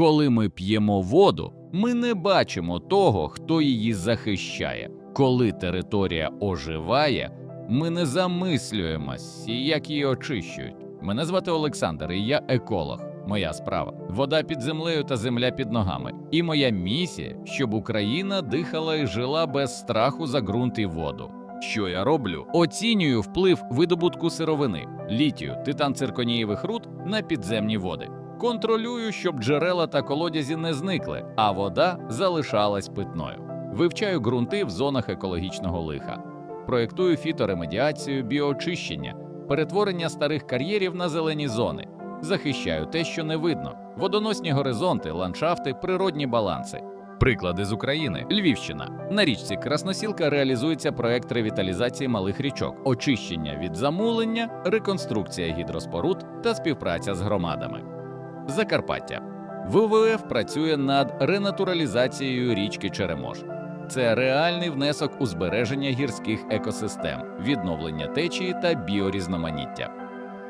Коли ми п'ємо воду, ми не бачимо того, хто її захищає. Коли територія оживає, ми не замислюємось, як її очищують. Мене звати Олександр, і я еколог. Моя справа вода під землею та земля під ногами. І моя місія, щоб Україна дихала і жила без страху за ґрунт і воду. Що я роблю? Оцінюю вплив видобутку сировини, літію, титан цирконієвих руд на підземні води. Контролюю, щоб джерела та колодязі не зникли, а вода залишалась питною. Вивчаю ґрунти в зонах екологічного лиха, проєктую фіторемедіацію, біоочищення, перетворення старих кар'єрів на зелені зони, захищаю те, що не видно, водоносні горизонти, ландшафти, природні баланси. Приклади з України. Львівщина. На річці Красносілка реалізується проект ревіталізації малих річок, очищення від замулення, реконструкція гідроспоруд та співпраця з громадами. Закарпаття. ВВФ працює над ренатуралізацією річки Черемош. Це реальний внесок у збереження гірських екосистем, відновлення течії та біорізноманіття.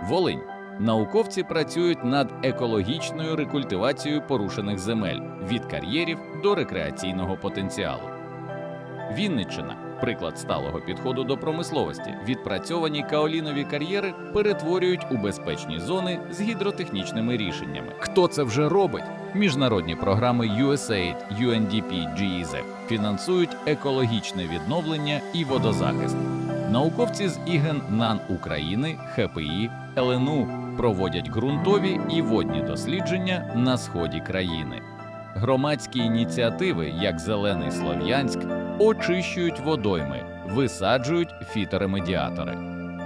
Волинь. Науковці працюють над екологічною рекультивацією порушених земель від кар'єрів до рекреаційного потенціалу. Вінниччина приклад сталого підходу до промисловості. Відпрацьовані каолінові кар'єри перетворюють у безпечні зони з гідротехнічними рішеннями. Хто це вже робить? Міжнародні програми USAID, UNDP, GIZ фінансують екологічне відновлення і водозахист. Науковці з ІГЕН НАН України, ХПІ, ЛНУ проводять ґрунтові і водні дослідження на сході країни. Громадські ініціативи, як Зелений Слов'янськ, очищують водойми, висаджують фіторемедіатори.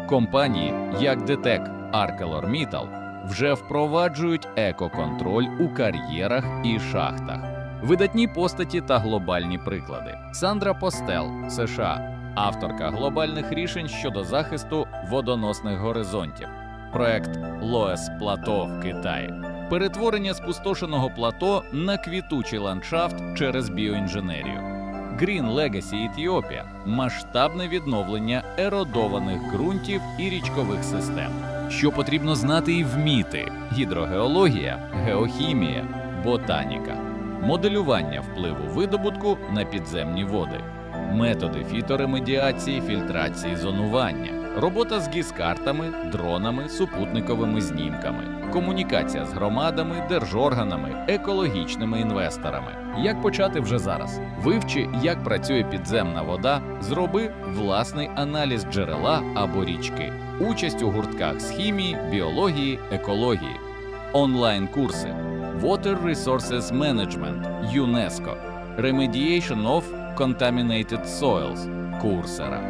Компанії, як ДТЕК, ArcelorMittal, вже впроваджують екоконтроль у кар'єрах і шахтах. Видатні постаті та глобальні приклади. Сандра Постел, США, авторка глобальних рішень щодо захисту водоносних горизонтів. Проект Лоес Плато в Китаї. Перетворення спустошеного плато на квітучий ландшафт через біоінженерію. Green Legacy Етіопія масштабне відновлення еродованих ґрунтів і річкових систем. Що потрібно знати і вміти: гідрогеологія, геохімія, ботаніка, моделювання впливу видобутку на підземні води, методи фіторемедіації, фільтрації зонування, робота з гіскартами, дронами, супутниковими знімками, комунікація з громадами, держорганами, екологічними інвесторами. Як почати вже зараз? Вивчи, як працює підземна вода, зроби власний аналіз джерела або річки, участь у гуртках з хімії, біології, екології, онлайн-курси, Water Resources Management, ЮНЕСКО, Remediation of Contaminated Soils, Курсера,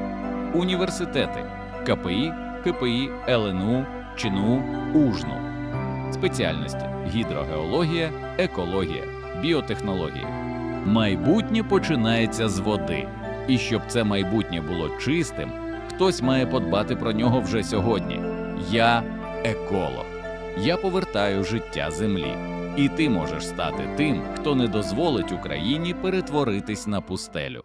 університети, КПІ, КПІ, ЛНУ, ЧНУ, УЖНУ, спеціальності гідрогеологія, екологія, біотехнології. Майбутнє починається з води. І щоб це майбутнє було чистим, хтось має подбати про нього вже сьогодні. Я еколог. Я повертаю життя землі. І ти можеш стати тим, хто не дозволить Україні перетворитись на пустелю.